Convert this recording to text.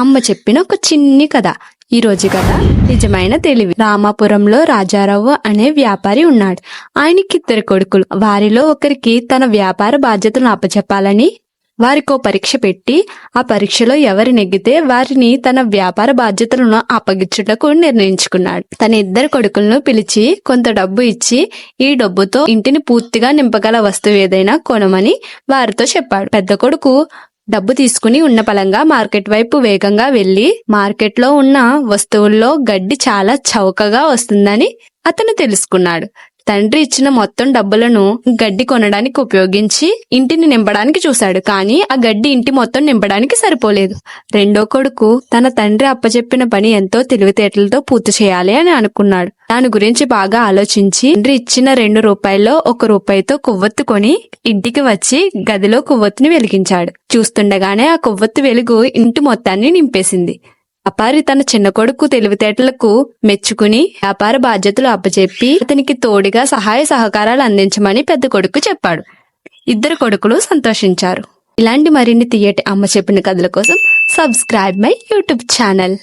అమ్మ చెప్పిన ఒక చిన్ని కథ. ఈ రోజు కథ నిజమైన తెలివి. రామాపురంలో రాజారావు అనే వ్యాపారి ఉన్నాడు. ఆయనకి ఇద్దరు కొడుకులు. వారిలో ఒకరికి తన వ్యాపార బాధ్యతను అప్పచెప్పాలని వారికో పరీక్ష పెట్టి ఆ పరీక్షలో ఎవరు నెగ్గితే వారిని తన వ్యాపార బాధ్యతలను అప్పగించుటకు నిర్ణయించుకున్నాడు. తన ఇద్దరు కొడుకులను పిలిచి కొంత డబ్బు ఇచ్చి ఈ డబ్బుతో ఇంటిని పూర్తిగా నింపగల వస్తువు ఏదైనా కొనమని వారితో చెప్పాడు. పెద్ద కొడుకు డబ్బు తీసుకుని ఉన్న పలంగా మార్కెట్ వైపు వేగంగా వెళ్ళి మార్కెట్లో ఉన్న వస్తువుల్లో గడ్డి చాలా చౌకగా వస్తుందని అతను తెలుసుకున్నాడు. తండ్రి ఇచ్చిన మొత్తం డబ్బులను గడ్డి కొనడానికి ఉపయోగించి ఇంటిని నింపడానికి చూశాడు. కానీ ఆ గడ్డి ఇంటి మొత్తం నింపడానికి సరిపోలేదు. రెండో కొడుకు తన తండ్రి అప్పచెప్పిన పని ఎంతో తెలివితేటలతో పూర్తి చేయాలి అని అనుకున్నాడు. దాని గురించి బాగా ఆలోచించి తండ్రి ఇచ్చిన రెండు రూపాయల్లో ఒక రూపాయితో కొవ్వొత్తు కొని ఇంటికి వచ్చి గదిలో కొవ్వొత్తుని వెలిగించాడు. చూస్తుండగానే ఆ కొవ్వొత్తు వెలుగు ఇంటి మొత్తాన్ని నింపేసింది. అపారి తన చిన్న కొడుకు తెలివితేటలకు మెచ్చుకుని వ్యాపార బాధ్యతలు అప్పచెప్పి అతనికి తోడుగా సహాయ సహకారాలు అందించమని పెద్ద కొడుకు చెప్పాడు. ఇద్దరు కొడుకులు సంతోషించారు. ఇలాంటి మరిన్ని తీయటి అమ్మ చెప్పిన కథల కోసం సబ్స్క్రైబ్ మై యూట్యూబ్ ఛానల్.